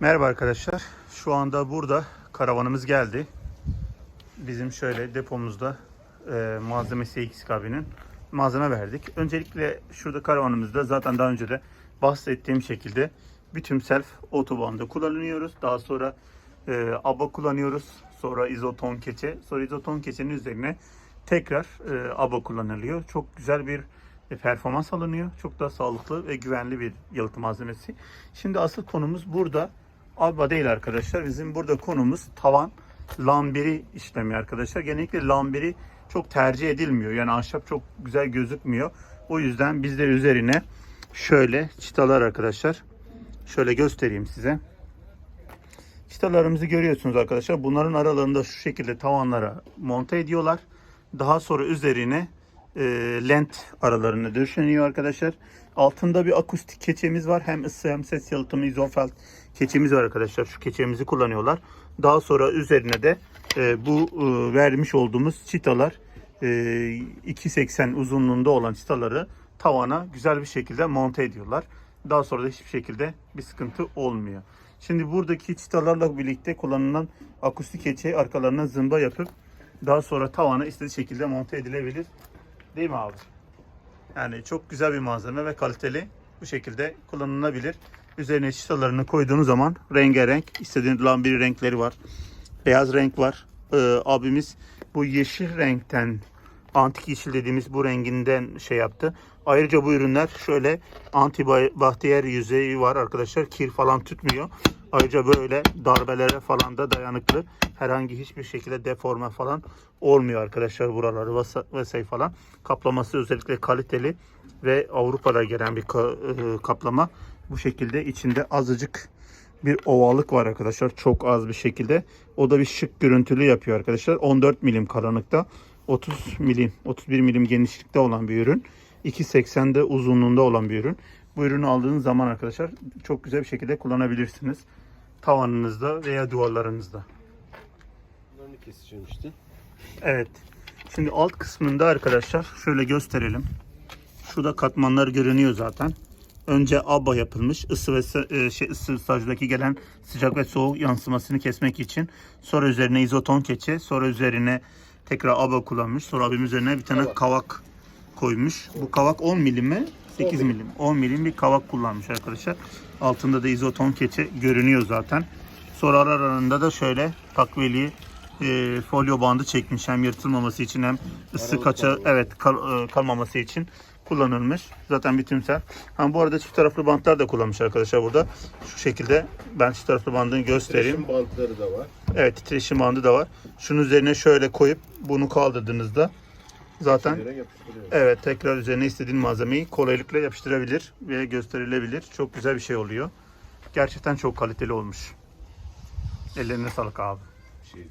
Merhaba arkadaşlar. Şu anda burada karavanımız geldi. Bizim şöyle depomuzda e, malzeme CX kabinin malzeme verdik. Öncelikle şurada karavanımızda zaten daha önce de bahsettiğim şekilde bütün self otobanda kullanıyoruz. Daha sonra e, ABA kullanıyoruz. Sonra izoton keçe. Sonra izoton keçenin üzerine tekrar e, ABA kullanılıyor. Çok güzel bir e, performans alınıyor. Çok daha sağlıklı ve güvenli bir yalıtım malzemesi. Şimdi asıl konumuz burada ABA değil arkadaşlar. Bizim burada konumuz tavan lambiri işlemi arkadaşlar. Genellikle lambiri çok tercih edilmiyor. Yani ahşap çok güzel gözükmüyor. O yüzden biz de üzerine şöyle çıtalar arkadaşlar. Şöyle göstereyim size. Çıtalarımızı görüyorsunuz arkadaşlar. Bunların aralarında şu şekilde tavanlara monte ediyorlar. Daha sonra üzerine e, lent aralarını döşeniyor arkadaşlar. Altında bir akustik keçemiz var. Hem ısı hem ses yalıtımı izofelt keçemiz var arkadaşlar. Şu keçemizi kullanıyorlar. Daha sonra üzerine de e, bu e, vermiş olduğumuz çitalar e, 2.80 uzunluğunda olan çitaları tavana güzel bir şekilde monte ediyorlar. Daha sonra da hiçbir şekilde bir sıkıntı olmuyor. Şimdi buradaki çitalarla birlikte kullanılan akustik keçe arkalarına zımba yapıp daha sonra tavana istediği şekilde monte edilebilir. Değil mi abi? Yani çok güzel bir malzeme ve kaliteli bu şekilde kullanılabilir. Üzerine çıtalarını koyduğunuz zaman rengarenk istediğiniz lambiri renkleri var. Beyaz renk var. Ee, abimiz bu yeşil renkten antik yeşil dediğimiz bu renginden şey yaptı. Ayrıca bu ürünler şöyle antibakteriyel yüzeyi var arkadaşlar. Kir falan tutmuyor. Ayrıca böyle darbelere falan da dayanıklı. Herhangi hiçbir şekilde deforme falan olmuyor arkadaşlar buraları vesaire falan. Kaplaması özellikle kaliteli ve Avrupa'da gelen bir e, kaplama. Bu şekilde içinde azıcık bir ovalık var arkadaşlar. Çok az bir şekilde. O da bir şık görüntülü yapıyor arkadaşlar. 14 milim karanlıkta. 30 milim, 31 milim genişlikte olan bir ürün. 2.80'de uzunluğunda olan bir ürün. Bu ürünü aldığınız zaman arkadaşlar çok güzel bir şekilde kullanabilirsiniz. Tavanınızda veya duvarlarınızda. Bunlarını keseceğim işte. Evet. Şimdi alt kısmında arkadaşlar şöyle gösterelim. Şurada katmanlar görünüyor zaten. Önce aba yapılmış ısı ve e, şey, ısı stajdaki gelen sıcak ve soğuk yansımasını kesmek için. Sonra üzerine izoton keçe, sonra üzerine tekrar aba kullanmış. Sonra abim üzerine bir tane Kavak. kavak koymuş. Bu kavak 10 milim mi? 8 10 milim. 10 milim bir kavak kullanmış arkadaşlar. Altında da izoton keçe görünüyor zaten. Sonra aralarında da şöyle takviyeli e, folyo bandı çekmiş. Hem yırtılmaması için hem ısı kaça evet kal- e, kalmaması için kullanılmış. Zaten bütünsel. Ha, bu arada çift taraflı bantlar da kullanmış arkadaşlar burada. Şu şekilde ben çift taraflı bandını göstereyim. Titreşim bantları da var. Evet titreşim bandı da var. Şunun üzerine şöyle koyup bunu kaldırdığınızda zaten evet tekrar üzerine istediğin malzemeyi kolaylıkla yapıştırabilir ve gösterilebilir. Çok güzel bir şey oluyor. Gerçekten çok kaliteli olmuş. Ellerine sağlık abi. Şey.